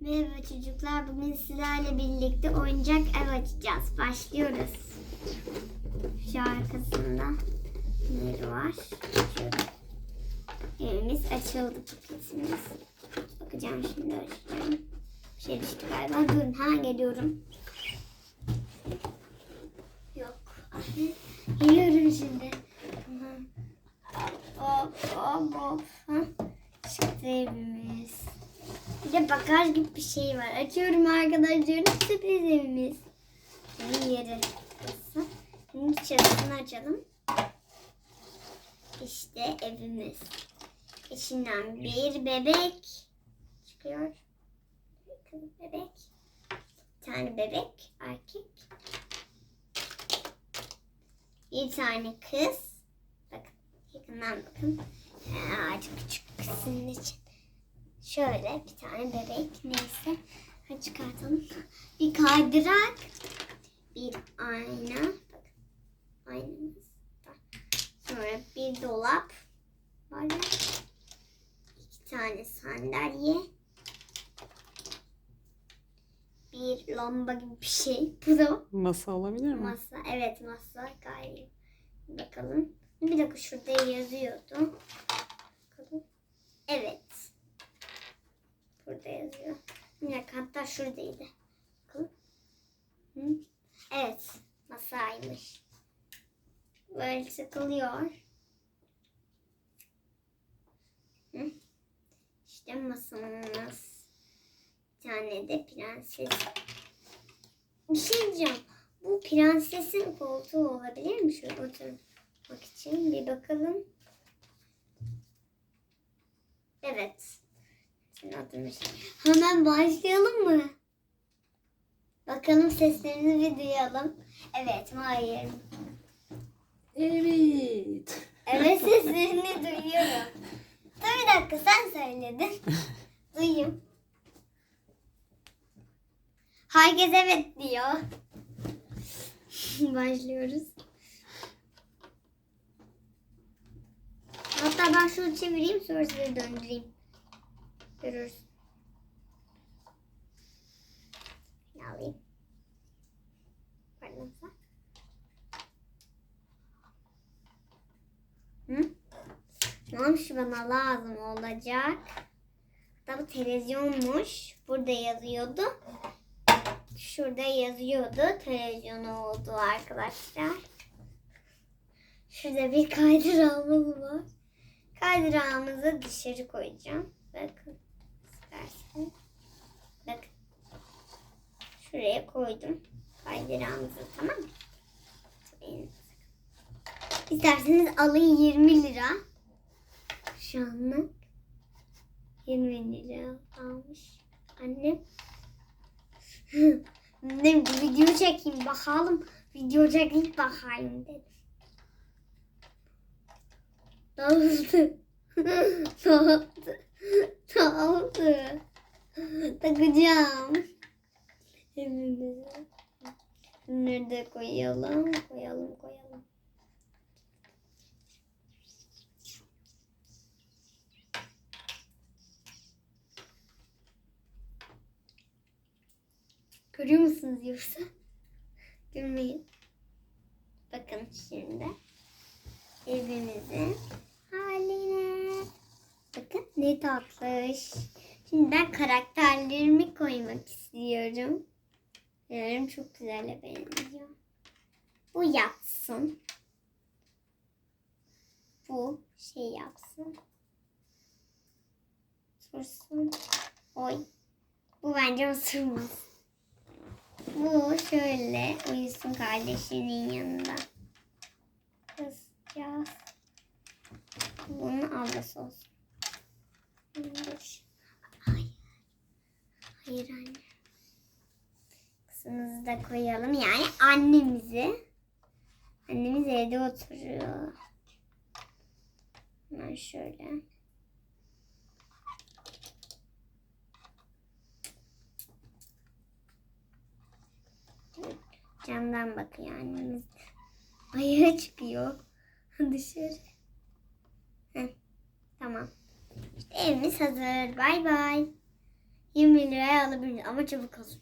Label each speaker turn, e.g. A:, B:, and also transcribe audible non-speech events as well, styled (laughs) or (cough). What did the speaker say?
A: Merhaba çocuklar. Bugün sizlerle birlikte oyuncak ev açacağız. Başlıyoruz. Şu arkasında neleri var? Açıyorum. Evimiz açıldı paketimiz. Bakacağım şimdi açacağım. Bir şey düştü galiba. Durun hemen geliyorum. Yok. Geliyorum şimdi. Bir de bagaj gibi bir şey var. Açıyorum arkadaşlar. Sürpriz evimiz. Bunun yeri. Şimdi çatısını açalım. İşte evimiz. İçinden bir bebek çıkıyor. Kız bebek. Bir tane bebek erkek. Bir tane kız. Bakın yakından bakın. Aa, çok küçük kızın için. Şöyle bir tane bebek neyse. Hadi çıkartalım. Bir kaydırak. Bir ayna. Bakın aynamız var. Sonra bir dolap. Böyle. İki tane sandalye. Bir lamba gibi bir şey. Bu da
B: Masa olabilir mi?
A: masa. Evet masa galiba. Bakalım. Bir dakika şurada yazıyordu. Bakalım. Evet. Burada yazıyor. Bir dakika hatta şuradaydı. Evet. Masaymış. Böyle sıkılıyor. Hı? İşte masamız. Bir tane de prenses. Bir şey diyeceğim. Bu prensesin koltuğu olabilir mi? Şöyle oturmak için bir bakalım. Evet. Hemen başlayalım mı? Bakalım seslerini bir duyalım. Evet hayır?
B: Evet.
A: Evet seslerini duyuyorum. Dur bir dakika sen söyledin. (laughs) Duyayım. Herkes evet diyor. Başlıyoruz. Hatta ben şunu çevireyim sonra size döndüreyim. Görürsün. Ne alayım? Pardon sen. Hı? Ne olmuş bana lazım olacak. Hatta bu televizyonmuş. Burada yazıyordu. Şurada yazıyordu. Televizyon oldu arkadaşlar. Şurada bir kaydırağımız var. Kaydırağımızı dışarı koyacağım. Bakın. İsterseniz. Bakın. Şuraya koydum. Kaydırağımızı tamam mı? İsterseniz alın 20 lira. Şu anlık 20 lira almış annem. (laughs) Dedim ki video çekeyim bakalım. Video çekeyim bakayım dedim. (laughs) Ne oldu? (laughs) ne oldu? Ne oldu? Takacağım. Evimize. Nerede koyalım? Koyalım koyalım. Görüyor musunuz yoksa? Görmeyin. Bakın şimdi evimizin haline. Bakın ne tatlış. Şimdi ben karakterlerimi koymak istiyorum. Yarım çok güzel benziyor. Bu yapsın. Bu şey yapsın. Otursun. Oy. Bu bence oturmaz. Bu şöyle uyusun kardeşinin yanında. Kızcağız. Bunun ablası olsun. Hayır anne. Kızımızı da koyalım. Yani annemizi. Annemiz evde oturuyor. Hemen şöyle. Camdan bakıyor annemiz. Ayağı çıkıyor (laughs) dışarı. Heh, tamam. İşte evimiz hazır. Bay bay. 20 liraya alabiliriz ama çabuk olsun.